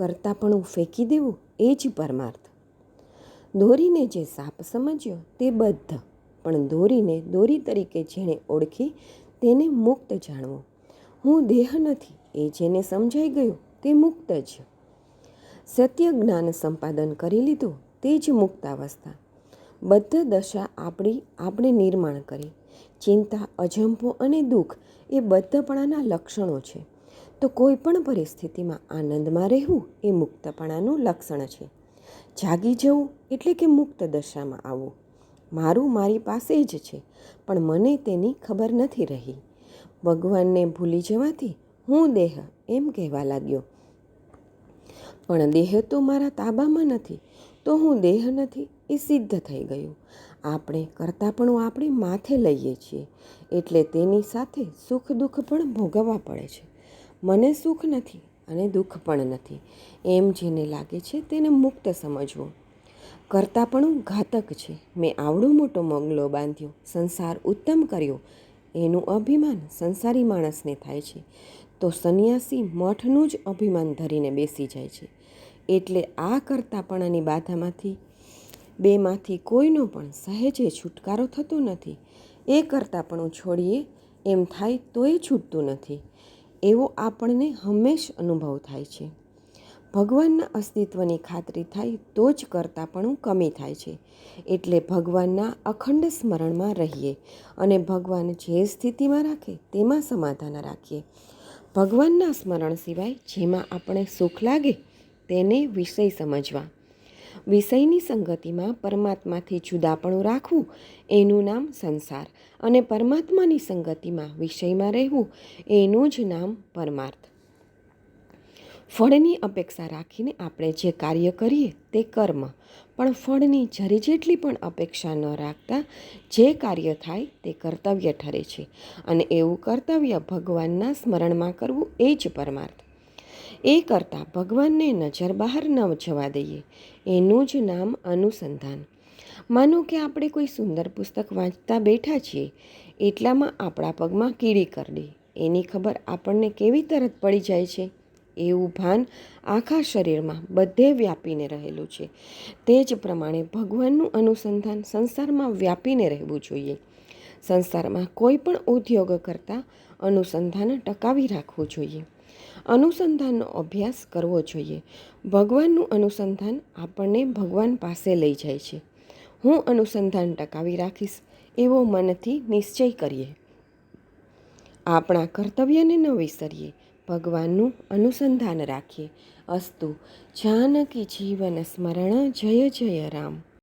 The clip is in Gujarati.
કરતાપણું ફેંકી દેવું એ જ પરમાર્થ. દોરીને જે સાપ સમજ્યો તે બદ્ધ, પણ દોરીને દોરી તરીકે જેણે ઓળખી તેને મુક્ત જાણવો. હું દેહ નથી, એ જેને સમજાઈ ગયું તે મુક્ત જ. સત્ય જ્ઞાન સંપાદન કરી લીધું તે જ મુક્તાવસ્થા બદ્ધ દશા આપણી, આપણે નિર્માણ કરી. ચિંતા, અજંપો અને દુઃખ એ બદ્ધપણાના લક્ષણો છે. તો કોઈ પણ પરિસ્થિતિમાં આનંદમાં રહેવું એ મુક્તપણાનું લક્ષણ છે. જાગી જવું એટલે કે મુક્ત દશામાં આવવું. મારું મારી પાસે જ છે, પણ મને તેની ખબર નથી રહી. ભગવાનને ભૂલી જવાથી હું દેહ એમ કહેવા લાગ્યો. પણ દેહ તો મારા તાબામાં નથી, તો હું દેહ નથી એ સિદ્ધ થઈ ગયું. આપણે કરતાં પણ આપણે માથે લઈએ છીએ, એટલે તેની સાથે સુખ દુઃખ પણ ભોગવવા પડે છે. મને સુખ નથી અને દુઃખ પણ નથી. એમ જેને લાગે છે તેને મુક્ત સમજવો. કરતાપણું ઘાતક છે. મેં આવડો મોટો મંગલો બાંધ્યો, સંસાર ઉત્તમ કર્યો. એનું અભિમાન સંસારી માણસને થાય છે. તો સંન્યાસી મઠનું જ અભિમાન ધરીને બેસી જાય છે. એટલે આ કરતાપણાની બાધામાંથી, બેમાંથી કોઈનો પણ સહેજે છુટકારો થતો નથી. એ કરતાં પણ છોડીએ, એમ થાય તોય છૂટતું નથી. એવો આપણને હંમેશ અનુભવ થાય છે. ભગવાનના અસ્તિત્વની ખાતરી થાય તો જ કરતાપણું કમી થાય છે. એટલે ભગવાનના અખંડ સ્મરણમાં રહીએ અને ભગવાન જે સ્થિતિમાં રાખે તેમાં સમાધાન રાખીએ. ભગવાનના સ્મરણ સિવાય જેમાં આપણે સુખ લાગે તેને વિષય સમજવા. વિષયની સંગતિમાં પરમાત્માથી જુદાપણું રાખવું, એનું નામ સંસાર અને પરમાત્માની સંગતિમાં વિષયમાં રહેવું, એનું જ નામ પરમાર્થ. ફળની અપેક્ષા રાખીને આપણે જે કાર્ય કરીએ તે કર્મ, પણ ફળની જરી જેટલી પણ અપેક્ષા ન રાખતા, જે કાર્ય થાય તે કર્તવ્ય ઠરે છે અને એવું કર્તવ્ય ભગવાનના સ્મરણમાં કરવું એ જ પરમાર્થ. એ કરતાં ભગવાનને નજર બહાર ન જવા દઈએ. એનું જ નામ અનુસંધાન. માનો કે આપણે કોઈ સુંદર પુસ્તક વાંચતા બેઠા છીએ, એટલામાં આપણા પગમાં કીડી કરડી. એની ખબર આપણને કેવી તરત પડી જાય છે? એવું ભાન આખા શરીરમાં બધે વ્યાપીને રહેલું છે. તે જ પ્રમાણે ભગવાનનું અનુસંધાન સંસારમાં વ્યાપીને રહેવું જોઈએ. સંસારમાં કોઈ પણ ઉદ્યોગ કરતાં અનુસંધાન ટકાવી રાખવું જોઈએ. અનુસંધાનનો અભ્યાસ કરવો જોઈએ. ભગવાનનું અનુસંધાન આપણને ભગવાન પાસે લઈ જાય છે. હું અનુસંધાન ટકાવી રાખીશ, એવો મનથી નિશ્ચય કરીએ. આપણા કર્તવ્યને ન વિસરીએ, ભગવાનનું અનુસંધાન રાખીએ. અસ્તુ, જાનકી જીવન સ્મરણ, જય જય રામ.